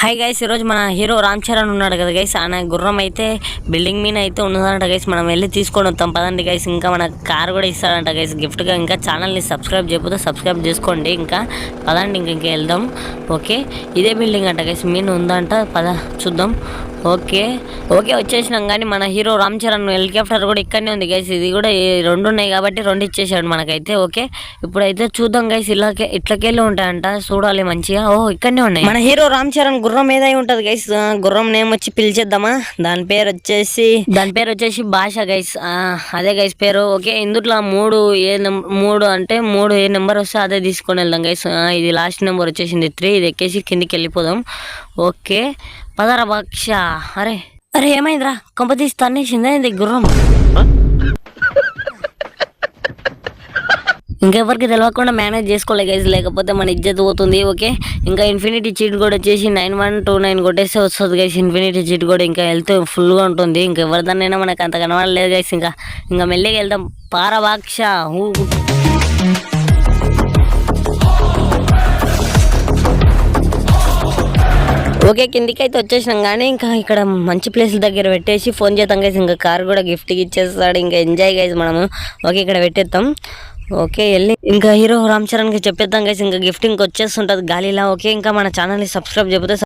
Hi guys ఈరోజు మన hero Ram Charan ఉన్నాడు కదా గైస్ ఆయన గుర్రం అయితే బిల్డింగ్ మీద అయితే ఉన్నదంట గైస్ మనం వెళ్ళి తీసుకొని వస్తాం పదండి గైస్ ఇంకా మన కార్ కూడా ఇస్తాడంట గైస్ గిఫ్ట్గా ఇంకా ఛానల్ని సబ్స్క్రైబ్ చేయకపోతే సబ్స్క్రైబ్ చేసుకోండి. ఇంకా పదండి ఇంక ఇంకా వెళ్దాం. ఓకే ఇదే బిల్డింగ్ అంట గైస్ మీన్ ఉందంట. పద చూద్దాం. ఓకే ఓకే వచ్చేసినాం కానీ మన హీరో రామ్ చరణ్ హెలికాప్టర్ కూడా ఇక్కడనే ఉంది గైస్ ఇది కూడా ఈ రెండు ఉన్నాయి కాబట్టి రెండు ఇచ్చేసాడు మనకైతే. ఓకే ఇప్పుడైతే చూద్దాం గైస్ ఇలాగే ఇట్లకెళ్ళి ఉంటాయంట. చూడాలి మంచిగా. ఓ ఇక్కడనే ఉన్నాయి. మన హీరో రామ్ చరణ్ గుర్రం ఏదై ఉంటది గైస్ గుర్రం నేమ్ వచ్చి పిలిచేద్దామా? దాని పేరు వచ్చేసి దాని పేరు వచ్చేసి భాష గైస్ అదే గైస్ పేరు. ఓకే ఇందుట్లో మూడు ఏ మూడు అంటే మూడు ఏ నెంబర్ వస్తే అదే తీసుకొని వెళ్దాం గైస్ ఇది లాస్ట్ నెంబర్ వచ్చేసింది త్రీ ఇది ఎక్కేసి కిందికి వెళ్ళిపోదాం. ఓకే పదరా భక్ష అరే అరే ఏమైందిరా? కొంప తీసి తన్నేసిందా ఇది గుర్రం? ఇంకెవరికి తెలియకుండా మేనేజ్ చేసుకోలే గైజ్ లేకపోతే మన ఇజ్జత్ పోతుంది ఓకే ఇంకా ఇన్ఫినిటీ చీట్ కూడా వచ్చేసి నైన్ వన్ టూ నైన్ కొట్టేస్తే వస్తుంది గైస్ ఇన్ఫినిటీ చీట్ కూడా ఇంకా వెళ్తే ఫుల్గా ఉంటుంది. ఇంకా ఎవరిదాన్నైనా మనకు అంత కనబడలేదు గైస్ ఇంకా ఇంకా మెల్లిగా వెళ్దాం. పారవాక్ష ఓకే కిందికి అయితే వచ్చేసినాం కానీ ఇంకా ఇక్కడ మంచి ప్లేస్ దగ్గర పెట్టేసి ఫోన్ చేద్దాం గైస్ ఇంకా కార్ కూడా గిఫ్ట్కి ఇచ్చేస్తాడు. ఇంకా ఎంజాయ్ గైస్ మనము. ఓకే ఇక్కడ పెట్టేద్దాం. ఓకే వెళ్ళి. ఇంకా హీరో రామ్ చరణ్కి చెప్పేద్దాం గైస్ ఇంకా గిఫ్ట్ ఇంకొచ్చేస్తుంటుంది. గాలిలా ఓకే ఇంకా మన ఛానల్ని సబ్స్క్రైబ్ చెప్తే